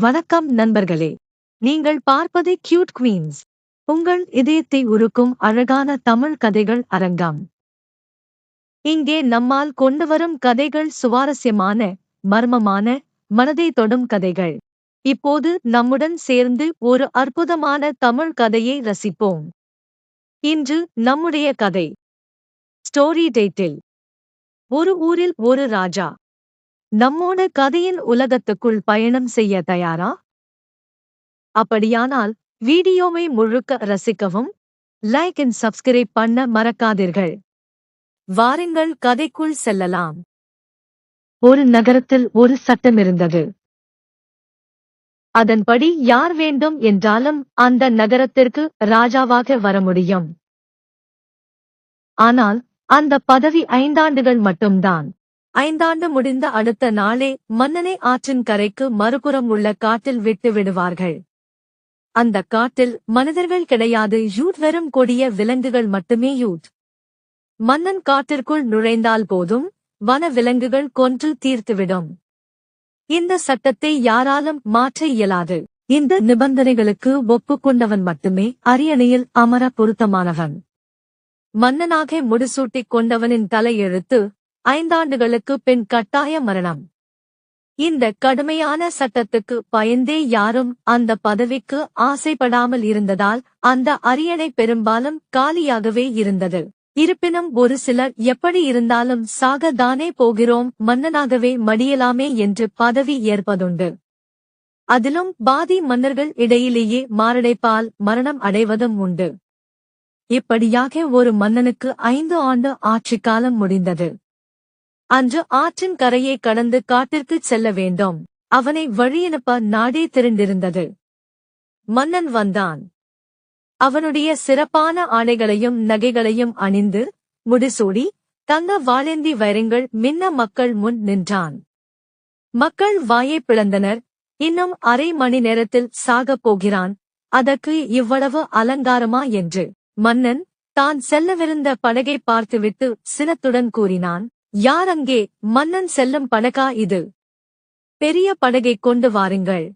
வணக்கம் நண்பர்களே. நீங்கள் பார்ப்பது கியூட் குவீன்ஸ் உங்கள் இதயத்தை உருக்கும் அழகான தமிழ் கதைகள் அரங்கம். இங்கே நம்மால் கொண்டுவரும் கதைகள் சுவாரஸ்யமான மர்மமான மனதை தொடும் கதைகள். இப்போது நம்முடன் சேர்ந்து ஒரு அற்புதமான தமிழ் கதையை ரசிப்போம். இன்று நம்முடைய கதை. ஸ்டோரி டைட்டில் ஒரு ஊரில் ஒரு ராஜா நம்மோட கதையின் உலகத்துக்குள் பயணம் செய்ய தயாரா? அப்படியானால் வீடியோவை முழுக்க ரசிக்கவும் லைக் அண்ட் சப்ஸ்கிரைப் பண்ண மறக்காதீர்கள். வாருங்கள் கதைக்குள் செல்லலாம். ஒரு நகரத்தில் ஒரு சட்டம் இருந்தது. அதன்படி யார் வேண்டும் என்றாலும் அந்த நகரத்திற்கு ராஜாவாக வர முடியும். ஆனால் அந்த பதவி ஐந்தாண்டுகள் மட்டும்தான். ஐந்தாண்டு முடிந்த அடுத்த நாளே மன்னனை ஆற்றின் கரைக்கு மறுபுறம் உள்ள காட்டில் விட்டு விடுவார்கள். அந்த காட்டில் மனிதர்கள் கிடையாது யூட் வெறும் கொடிய விலங்குகள் மட்டுமே யூட் மன்னன் காட்டிற்குள் நுழைந்தால் போதும் வன விலங்குகள் கொன்று தீர்த்துவிடும். இந்த சட்டத்தை யாராலும் மாற்ற இயலாது. இந்த நிபந்தனைகளுக்கு ஒப்புக்கொண்டவன் மட்டுமே அரியணையில் அமர பொருத்தமானவன். மன்னனாக முடிசூட்டிக் கொண்டவனின் தலையெழுத்து ஐந்தாண்டுகளுக்கு பின் கட்டாய மரணம். இந்த கடுமையான சட்டத்துக்கு பயந்தே யாரும் அந்த பதவிக்கு ஆசைப்படாமல் இருந்ததால் அந்த அரியணை பெரும்பாலும் காலியாகவே இருந்தது. இருப்பினும் ஒரு சிலர் எப்படி இருந்தாலும் சாகதானே போகிறோம் மன்னனாகவே மடியலாமே என்று பதவி ஏற்பதுண்டு. அதிலும் பாதி மன்னர்கள் இடையிலேயே மாரடைப்பால் மரணம் அடைவதும் உண்டு. இப்படியாக ஒரு மன்னனுக்கு ஐந்து ஆண்டு ஆட்சிக்காலம் முடிந்தது. அன்று ஆற்றின் கரையை கடந்து காட்டிற்குச் செல்ல வேண்டும். அவனை வழியனுப்ப நாடே திரண்டிருந்தது. மன்னன் வந்தான். அவனுடைய சிறப்பான ஆடைகளையும் நகைகளையும் அணிந்து முடிசூடி தங்க வாளேந்தி வைரங்கள் மின்ன மக்கள் முன் நின்றான். மக்கள் வாயை பிளந்தனர். இன்னும் அரை மணி நேரத்தில் சாகப் போகிறான். அதற்கு இவ்வளவு அலங்காரமா என்று மன்னன் தான் செல்லவிருந்த படகை பார்த்துவிட்டு சினத்துடன் கூறினான். யார் அங்கே மன்னன் செல்லும் படகா இது? பெரிய படகை கொண்டு வாருங்கள்.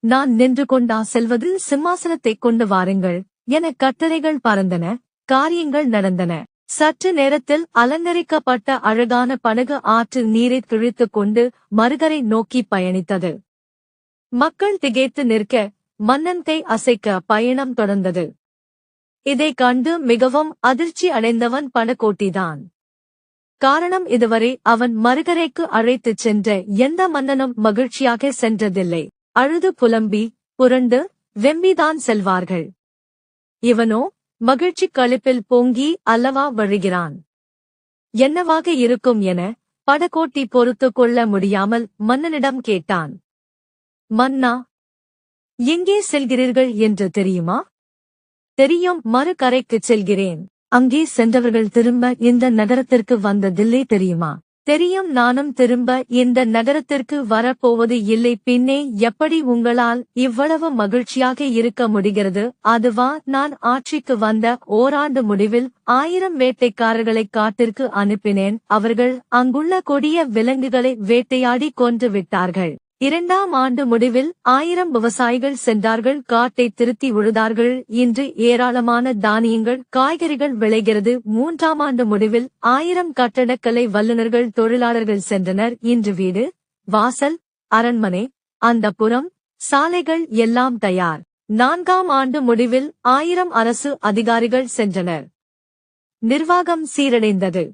நான் நின்று கொண்டா செல்வது சிம்மாசனத்தைக் கொண்டு வாருங்கள். என கட்டளைகள் பறந்தன காரியங்கள் நடந்தன. சற்று நேரத்தில் அலங்கரிக்கப்பட்ட அழகான படகு ஆற்று நீரை கிழித்துக் கொண்டு மறுகரை நோக்கி பயணித்தது. மக்கள் திகைத்து நிற்க மன்னன் அசைக்க பயணம் தொடர்ந்தது. இதைக் கண்டு மிகவும் அதிர்ச்சி அடைந்தவன் படகோட்டிதான் காரணம் இதுவரை அவன் மறுகரைக்கு அழைத்துச் சென்ற எந்த மன்னனும் மகிழ்ச்சியாக சென்றதில்லை. அழுது புலம்பி புரண்டு வெம்பிதான் செல்வார்கள். இவனோ மகிழ்ச்சி கழிப்பில் பொங்கி அல்லவா வழிகிறான்? என்னவாக இருக்கும் என படகோட்டி பொறுத்து கொள்ள முடியாமல் மன்னனிடம் கேட்டான். மன்னா எங்கே செல்கிறீர்கள் என்று தெரியுமா? தெரியும் மறுகரைக்குச் செல்கிறேன். அங்கே சென்றவர்கள் திரும்ப இந்த நகரத்திற்கு வந்ததில்லை தெரியுமா? தெரியும் நானும் திரும்ப இந்த நகரத்திற்கு வரப்போவது இல்லை. பின்னே எப்படி உங்களால் இவ்வளவு மகிழ்ச்சியாக இருக்க முடிகிறது? அதுவா நான் ஆட்சிக்கு வந்த ஓராண்டு முடிவில் ஆயிரம் வேட்டைக்காரர்களை காட்டிற்கு அனுப்பினேன். அவர்கள் அங்குள்ள கொடிய விலங்குகளை வேட்டையாடி கொன்று விட்டார்கள். இரண்டாம் ஆண்டு முடிவில் ஆயிரம் விவசாயிகள் சென்றார்கள் காட்டை திருத்தி உழுதார்கள். இன்று ஏராளமான தானியங்கள் காய்கறிகள் விளைகிறது. மூன்றாம் ஆண்டு முடிவில் ஆயிரம் கட்டடக்கலை வல்லுநர்கள் தொழிலாளர்கள் சென்றனர். இன்று வீடு வாசல் அரண்மனை அந்த புறம் சாலைகள் எல்லாம் தயார். நான்காம் ஆண்டு முடிவில் ஆயிரம் அரசு அதிகாரிகள் சென்றனர். நிர்வாகம் சீரடைந்தது.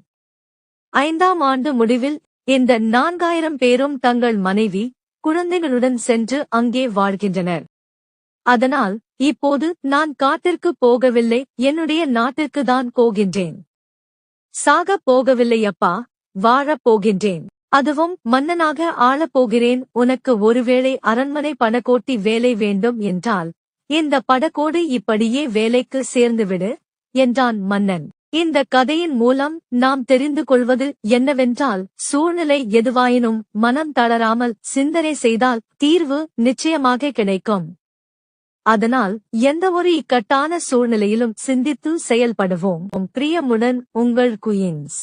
ஐந்தாம் ஆண்டு முடிவில் இந்த நான்காயிரம் பேரும் தங்கள் மனைவி குழந்தைகளுடன் சென்று அங்கே வாழ்கின்றனர். அதனால் இப்போது நான் காட்டிற்கு போகவில்லை என்னுடைய நாட்டிற்கு தான் போகின்றேன். சாகப் போகவில்லையப்பா வாழப் போகின்றேன். அதுவும் மன்னனாக ஆளப் போகிறேன் உனக்கு ஒருவேளை அரண்மனை பணக்கோட்டி வேலை வேண்டும் என்றால் இந்த படக்கோடு இப்படியே வேலைக்கு சேர்ந்துவிடு என்றான் மன்னன். இந்த கதையின் மூலம் நாம் தெரிந்து கொள்வது என்னவென்றால் சூழ்நிலை எதுவாயினும் மனம் தளராமல் சிந்தனை செய்தால் தீர்வு நிச்சயமாக கிடைக்கும். அதனால் எந்தவொரு இக்கட்டான சூழ்நிலையிலும் சிந்தித்து செயல்படுவோம். பிரியமுடன் உங்கள் குயின்ஸ்.